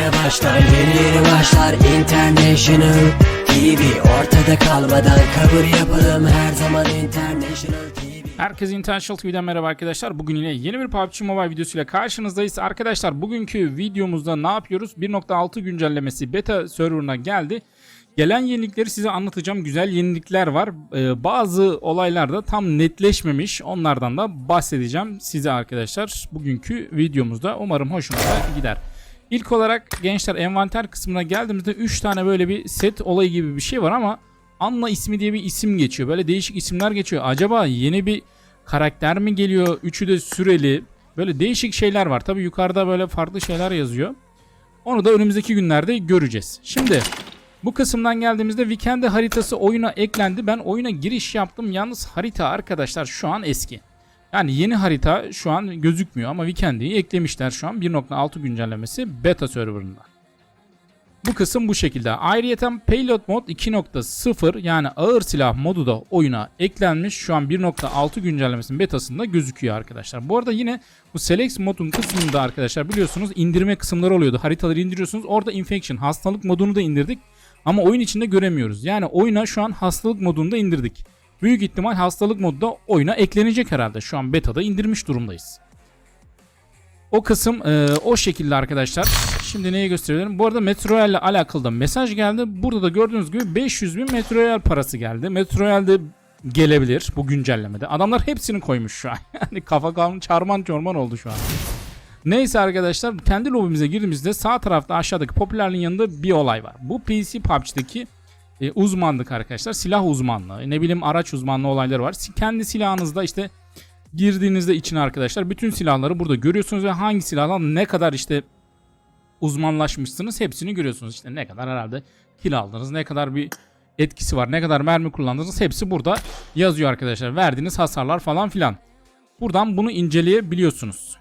yeni başlar Yeni yeni başlar International TV Ortada kalmadan kabul yapalım Her zaman International TV Herkese International TV'den merhaba arkadaşlar. Bugün yine yeni bir PUBG Mobile videosuyla karşınızdayız. Arkadaşlar bugünkü videomuzda ne yapıyoruz? 1.6 güncellemesi beta serverına geldi. Gelen yenilikleri size anlatacağım. Güzel yenilikler var. Ee, bazı olaylar da tam netleşmemiş. Onlardan da bahsedeceğim size arkadaşlar. Bugünkü videomuzda umarım hoşunuza gider. İlk olarak gençler envanter kısmına geldiğimizde 3 tane böyle bir set olayı gibi bir şey var ama Anna ismi diye bir isim geçiyor. Böyle değişik isimler geçiyor. Acaba yeni bir karakter mi geliyor? Üçü de süreli. Böyle değişik şeyler var. Tabi yukarıda böyle farklı şeyler yazıyor. Onu da önümüzdeki günlerde göreceğiz. Şimdi bu kısımdan geldiğimizde Weekend haritası oyuna eklendi. Ben oyuna giriş yaptım. Yalnız harita arkadaşlar şu an eski. Yani yeni harita şu an gözükmüyor ama Weekend'i eklemişler şu an 1.6 güncellemesi beta serverında. Bu kısım bu şekilde. Ayrıyeten Payload Mod 2.0 yani ağır silah modu da oyuna eklenmiş. Şu an 1.6 güncellemesinin betasında gözüküyor arkadaşlar. Bu arada yine bu Select modun kısmında arkadaşlar biliyorsunuz indirme kısımları oluyordu. Haritaları indiriyorsunuz. Orada Infection hastalık modunu da indirdik. Ama oyun içinde göremiyoruz. Yani oyuna şu an hastalık modunu da indirdik. Büyük ihtimal hastalık modu da oyuna eklenecek herhalde. Şu an betada indirmiş durumdayız. O kısım e, o şekilde arkadaşlar. Şimdi neye gösterelim? Bu arada Metroyal ile alakalı da mesaj geldi. Burada da gördüğünüz gibi 500 bin Metroyal parası geldi. Metroyal de gelebilir bu güncellemede. Adamlar hepsini koymuş şu an. Yani kafa kalmış çarman çorman oldu şu an. Neyse arkadaşlar kendi lobimize girdiğimizde sağ tarafta aşağıdaki popülerliğin yanında bir olay var. Bu PC PUBG'deki e, uzmanlık arkadaşlar. Silah uzmanlığı, ne bileyim araç uzmanlığı olayları var. Kendi silahınızda işte girdiğinizde içine arkadaşlar bütün silahları burada görüyorsunuz ve hangi silahla ne kadar işte uzmanlaşmışsınız hepsini görüyorsunuz. İşte ne kadar herhalde kill aldınız, ne kadar bir etkisi var, ne kadar mermi kullandınız hepsi burada yazıyor arkadaşlar. Verdiğiniz hasarlar falan filan. Buradan bunu inceleyebiliyorsunuz.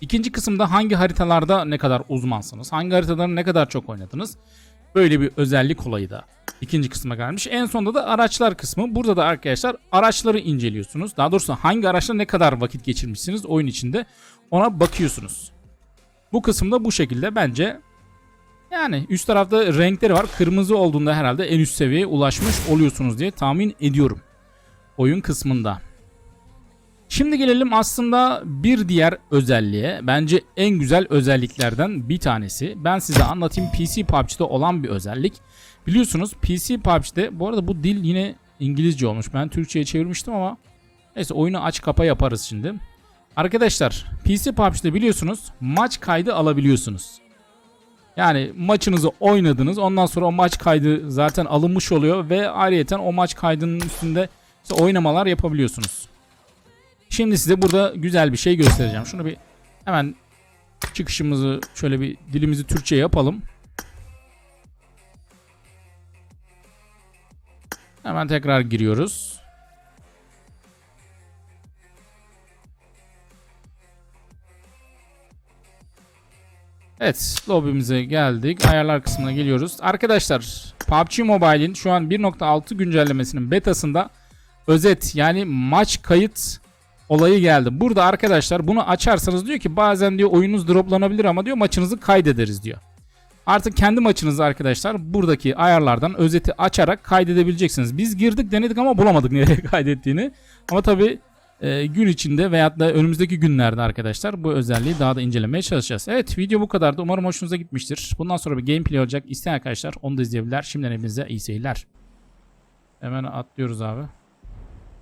İkinci kısımda hangi haritalarda ne kadar uzmansınız, hangi haritaları ne kadar çok oynadınız. Böyle bir özellik olayı da ikinci kısma gelmiş. En sonunda da araçlar kısmı. Burada da arkadaşlar araçları inceliyorsunuz. Daha doğrusu hangi araçla ne kadar vakit geçirmişsiniz oyun içinde ona bakıyorsunuz. Bu kısımda bu şekilde bence yani üst tarafta renkleri var. Kırmızı olduğunda herhalde en üst seviyeye ulaşmış oluyorsunuz diye tahmin ediyorum. Oyun kısmında. Şimdi gelelim aslında bir diğer özelliğe. Bence en güzel özelliklerden bir tanesi. Ben size anlatayım PC PUBG'de olan bir özellik. Biliyorsunuz PC PUBG'de bu arada bu dil yine İngilizce olmuş. Ben Türkçe'ye çevirmiştim ama neyse oyunu aç kapa yaparız şimdi. Arkadaşlar PC PUBG'de biliyorsunuz maç kaydı alabiliyorsunuz. Yani maçınızı oynadınız ondan sonra o maç kaydı zaten alınmış oluyor ve ayrıyeten o maç kaydının üstünde işte oynamalar yapabiliyorsunuz. Şimdi size burada güzel bir şey göstereceğim. Şunu bir hemen çıkışımızı şöyle bir dilimizi Türkçe yapalım. Hemen tekrar giriyoruz. Evet, lobimize geldik. Ayarlar kısmına geliyoruz. Arkadaşlar, PUBG Mobile'in şu an 1.6 güncellemesinin betasında özet yani maç kayıt olayı geldi. Burada arkadaşlar bunu açarsanız diyor ki bazen diyor oyununuz droplanabilir ama diyor maçınızı kaydederiz diyor. Artık kendi maçınızı arkadaşlar buradaki ayarlardan özeti açarak kaydedebileceksiniz. Biz girdik denedik ama bulamadık nereye kaydettiğini. Ama tabi e, gün içinde veyahut da önümüzdeki günlerde arkadaşlar bu özelliği daha da incelemeye çalışacağız. Evet video bu kadardı. Umarım hoşunuza gitmiştir. Bundan sonra bir gameplay olacak. İsteyen arkadaşlar onu da izleyebilirler. Şimdiden hepinize iyi seyirler. Hemen atlıyoruz abi.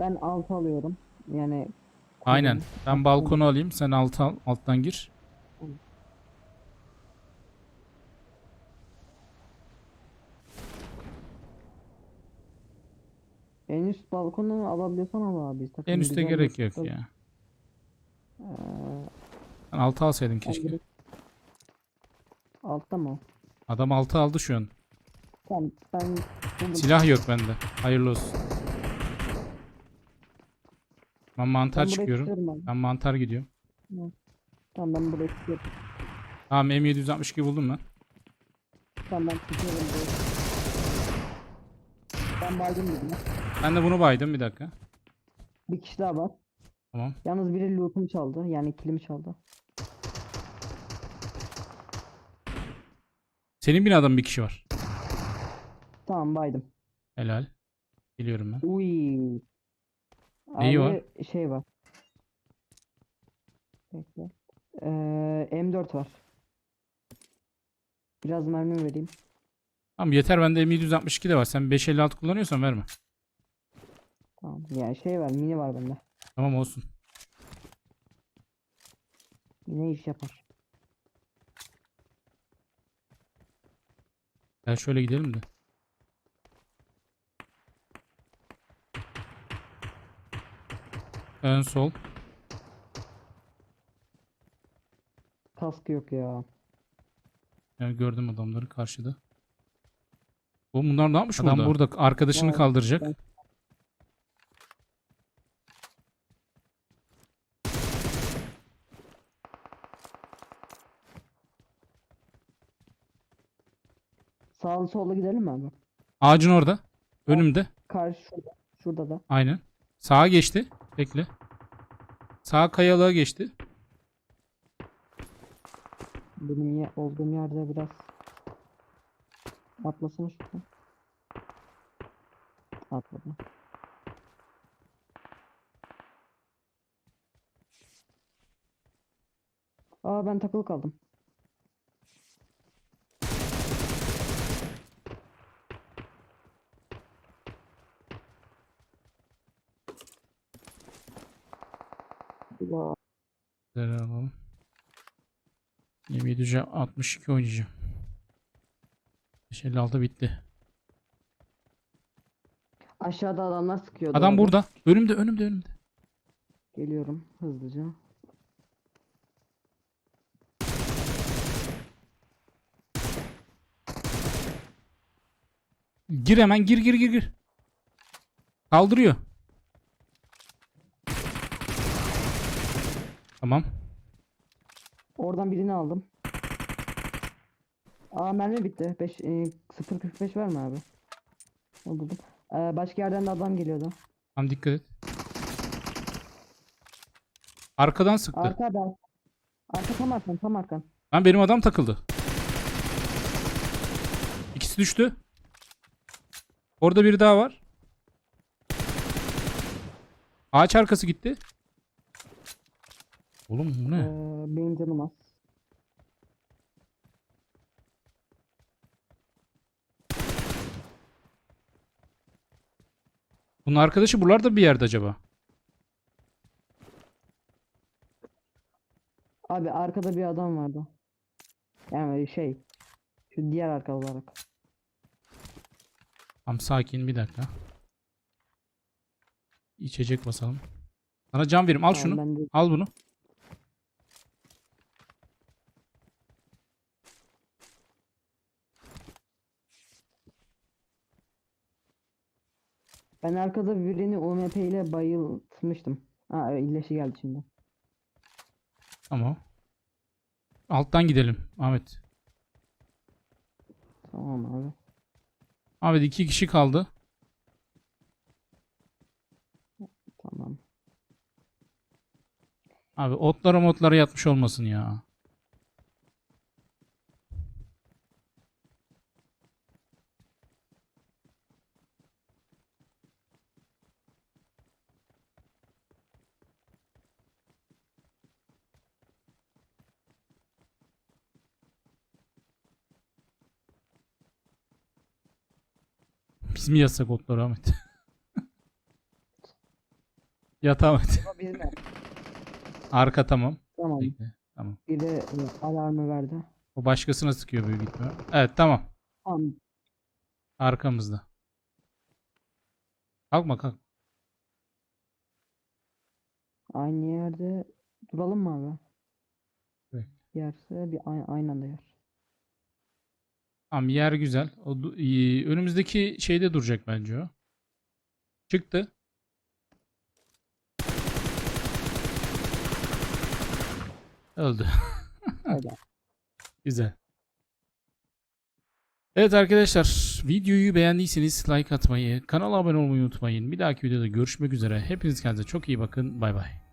Ben alt alıyorum. Yani Aynen. Ben balkonu alayım. Sen alt al. Alttan gir. en üst balkonu alabiliyorsan al abi. Sakın En üste gerek yok ya. Ee, Sen altı alsaydın keşke. direkt- Altta mı? Adam altı aldı şu an. Tamam ben buldum. Silah yok bende. Hayırlı olsun. Ben mantar Ben çıkıyorum. Ben mantar gidiyorum. Tamam ben buraya çıkıyorum. Tamam M762 buldum ben. Tamam ben çıkıyorum buraya. Ben baydım dedim. Ben de bunu baydım bir dakika. Bir kişi daha var. Tamam. Yalnız biri lootumu çaldı. Yani kilimi çaldı. Senin binada mı bir kişi var? Tamam baydım. Helal. Geliyorum ben. Uy. Neyi Abi, şey var. Bekle. Ee, M4 var. Biraz mermi vereyim. Tamam yeter bende M762 de var. Sen 556 kullanıyorsan verme. Tamam. Yani şey var, mini var bende. Tamam olsun. Yine iş yapar. Gel şöyle gidelim de. Ön sol. Kaskı yok ya. Yani gördüm adamları karşıda. Oğlum bunlar ne yapmış Adam burada? burada arkadaşını Ya, kaldıracak. ben- Sağlı sollu gidelim mi abi? Ağacın orada. Önümde. Karşı şurada. Şurada da. Aynen. Sağa geçti. Bekle. Sağ kayalığa geçti. Benim ye- olduğum yerde biraz atlasana şuradan. Atladı. Aa ben takılı kaldım. Ya, Güzel alalım. 2762 oynayacağım. 556 bitti. Aşağıda adamlar sıkıyordu. Adam orada. burada. Önümde önümde önümde. Geliyorum hızlıca. Gir hemen gir gir gir gir. Kaldırıyor. Tamam. Oradan birini aldım. Aa mermi bitti. 5 e, 0.45 var mı abi? O buldum. Ee, başka yerden de adam geliyordu. Tamam dikkat et. Arkadan sıktı. Arka arka. Arka tam arkan tam arkan. Lan benim adam takıldı. İkisi düştü. Orada biri daha var. Ağaç arkası gitti. Oğlum bu Ee, ne? benim canım az. Bunun arkadaşı buralarda bir yerde acaba. Abi arkada bir adam vardı. Yani şey. Şu diğer arka olarak. Tamam sakin bir dakika. İçecek basalım. Sana can vereyim. Al Tamam, şunu. de- Al bunu. Ben arkada birini UMP ile bayıltmıştım. Ha iyileşi geldi şimdi. Tamam. Alttan gidelim. Ahmet. Tamam abi. Ahmet iki kişi kaldı. Tamam. Abi otlara motlara yatmış olmasın ya. Biz mi yatsak otlara Ahmet? Yat Ahmet. Arka tamam. tamam. Bekle. Tamam. Bir de e, alarmı verdi. O başkasına sıkıyor büyük ihtimal. Evet tamam. Tamam. Arkamızda. Kalkma kalk. Aynı yerde duralım mı abi? Evet. Yerse bir ay- aynı anda yer. Tamam yer güzel. O iyi. önümüzdeki şeyde duracak bence o. Çıktı. Öldü. Öyle. Güzel. Evet arkadaşlar videoyu beğendiyseniz like atmayı, kanala abone olmayı unutmayın. Bir dahaki videoda görüşmek üzere. Hepiniz kendinize çok iyi bakın. Bay bay.